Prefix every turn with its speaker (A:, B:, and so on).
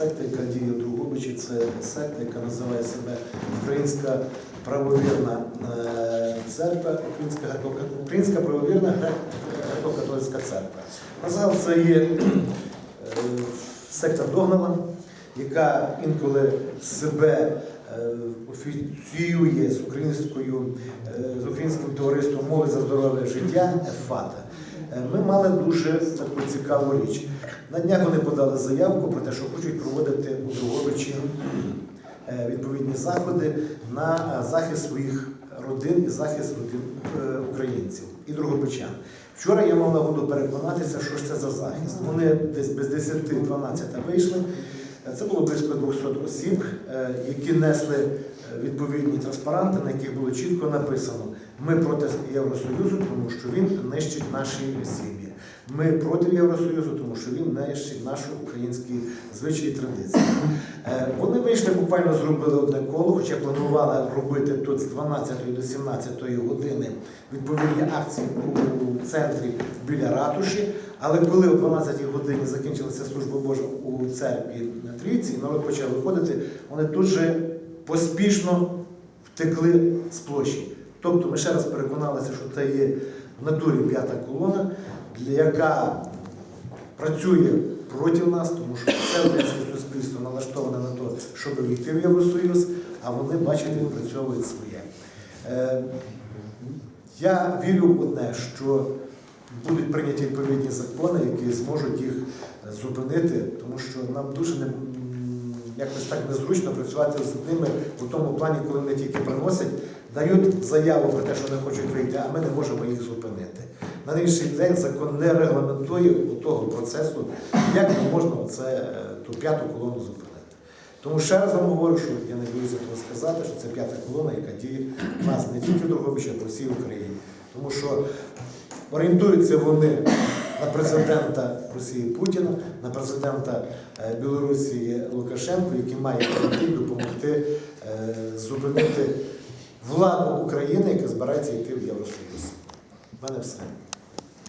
A: Секта, яка діє в Другобичі, це секта, яка називає себе Українська правовірна е, церква, Українська, Українська правовірна греко- греко-католицька церква. Назав це є е, секта догнала, яка інколи себе е, офіціює з українською, з українським товариством мови за здорове життя ЕФАТа. Е, Ми мали дуже таку цікаву річ. На днях вони подали заявку про те, що хочуть проводити у Другобичі е, відповідні заходи на е, захист своїх родин і захист родин українців і другобичан. Вчора я мав нагоду переконатися, що ж це за захист. Вони десь без 10-12 вийшли. Е, Це було близько 200 осіб, е, які несли е, відповідні транспаранти, на яких було чітко написано: ми проти Євросоюзу, тому що він нищить наші сім'ї. Ми проти Євросоюзу, тому що він нищить наші українські звичаї і традиції. Е, Вони вийшли, буквально зробили одне коло, хоча планували робити тут з 12 до 17 години відповідні акції у центрі біля ратуші. Але коли о 12 годині закінчилася служба Божа у церкві на Трійці, народ почав виходити, вони тут же поспішно втекли з площі. Тобто ми ще раз переконалися, що це є в натурі п'ята колона, яка працює проти нас, тому що все українське суспільство налаштоване на те, щоб війти в Євросоюз, а вони, бачите, відпрацьовують своє. Е, я вірю в одне, що будуть прийняті відповідні закони, які зможуть їх зупинити, тому що нам дуже не, якось так незручно працювати з ними у тому плані, коли вони тільки приносять, дають заяву про те, що вони хочуть вийти, а ми не можемо їх зупинити. На інший день закон не регламентує у того процесу, як можна оце, е, ту п'яту колону зупинити. Тому ще раз вам говорю, що я не боюся того сказати, що це п'ята колона, яка діє в нас не тільки в Дрогобичі, а по всій Україні. Тому що орієнтуються вони на президента Росії Путіна, на президента е, Білорусі Лукашенко, який має допомогти е, зупинити владу України, яка збирається йти в Євросоюз. У мене все.